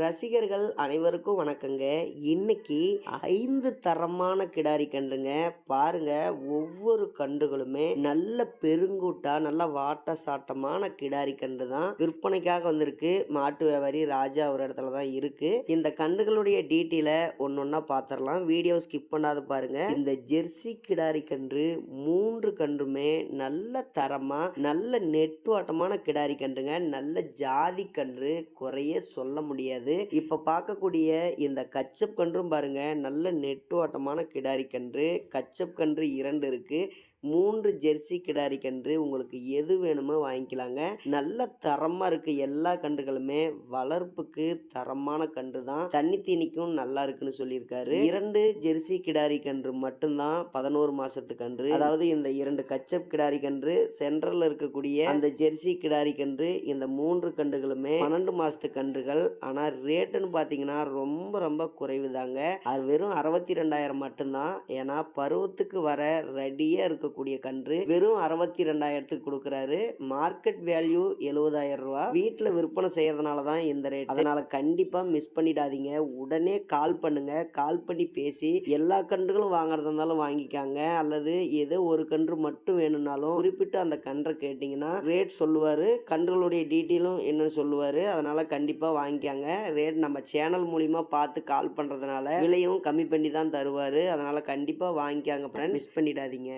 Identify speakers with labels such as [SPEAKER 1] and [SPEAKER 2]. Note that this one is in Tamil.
[SPEAKER 1] ரசிகர்கள் அனைவருக்கும் வணக்கங்க. இன்னைக்கு ஐந்து தரமான கிடாரி கன்றுங்க. பாருங்க ஒவ்வொரு கன்றுகளுமே நல்ல பெருங்கூட்டா நல்ல வாட்ட சாட்டமான கிடாரி கன்று தான் விற்பனைக்காக வந்திருக்கு. மாட்டு வியாபாரி ராஜா ஒரு இடத்துல தான் இருக்கு. இந்த கன்றுகளுடைய டீட்டெயில ஒன்னொன்னா பாத்திரலாம். வீடியோ ஸ்கிப் பண்ணாத பாருங்க. இந்த ஜெர்சி கிடாரி கன்று மூன்று கன்றுமே நல்ல தரமா நல்ல நெட்டுவாட்டமான கிடாரி கன்றுங்க. நல்ல ஜாதி கன்று குறைய சொல்ல முடியாது. இப்ப பார்க்கக்கூடிய இந்த கச்சப் கன்றும் பாருங்க நல்ல நெட்டுவாட்டமான கிடாரி கன்று. கச்சப் கன்று இரண்டு இருக்குது மூன்று ஜெர்சி கிடாரி கன்று உங்களுக்கு எது வேணுமோ வாங்கிக்கலாங்க. நல்ல தரமா இருக்கு எல்லா கன்றுகளுமே. வளர்ப்புக்கு தரமான கன்று தான் தண்ணி தீனிக்கும் நல்லா இருக்குன்னு சொல்லியிருக்காரு. இரண்டு ஜெர்சி கிடாரி கன்று மட்டும்தான் பதினோரு மாசத்து கன்று அதாவது இந்த இரண்டு கச்சப் கிடாரி கன்று சென்ட்ரல் இருக்கக்கூடிய அந்த ஜெர்சி கிடாரி கன்று இந்த மூன்று கன்றுகளுமே பன்னெண்டு மாசத்து கன்றுகள் ஆனா ரேட்டுன்னு பாத்தீங்கன்னா ரொம்ப ரொம்ப குறைவு தாங்க அது வெறும் அறுபத்தி ரெண்டாயிரம் மட்டும்தான். ஏன்னா பருவத்துக்கு வர ரெடியா இருக்கக்கூடிய கன்று வெறும் அறுபத்தி ரெண்டாயிரத்துக்கு கொடுக்குறாரு. மார்க்கெட் வேல்யூ எழுபதாயிரம் ரூபா வீட்டில் விற்பனை செய்யறதுனால தான் இந்த ரேட் அதனால கண்டிப்பாக மிஸ் பண்ணிடாதீங்க. உடனே கால் பண்ணுங்க. கால் பண்ணி பேசி எல்லா கன்றுகளும் வாங்குறதா இருந்தாலும் வாங்கிக்காங்க. அல்லது ஏதோ ஒரு கன்று மட்டும் வேணும்னாலும் குறிப்பிட்டு அந்த கன்றை கேட்டிங்கன்னா ரேட் சொல்லுவார். கன்றுகளுடைய டீட்டெயிலும் என்னன்னு சொல்லுவார். அதனால கண்டிப்பாக வாங்கிக்காங்க. ரேட் நம்ம சேனல் மூலிமா பார்த்து கால் பண்ணுறதுனால விலையும் கம்மி பண்ணி தான் தருவார். அதனால் கண்டிப்பாக வாங்கிக்காங்க ஃப்ரெண்ட் மிஸ் பண்ணிடாதீங்க.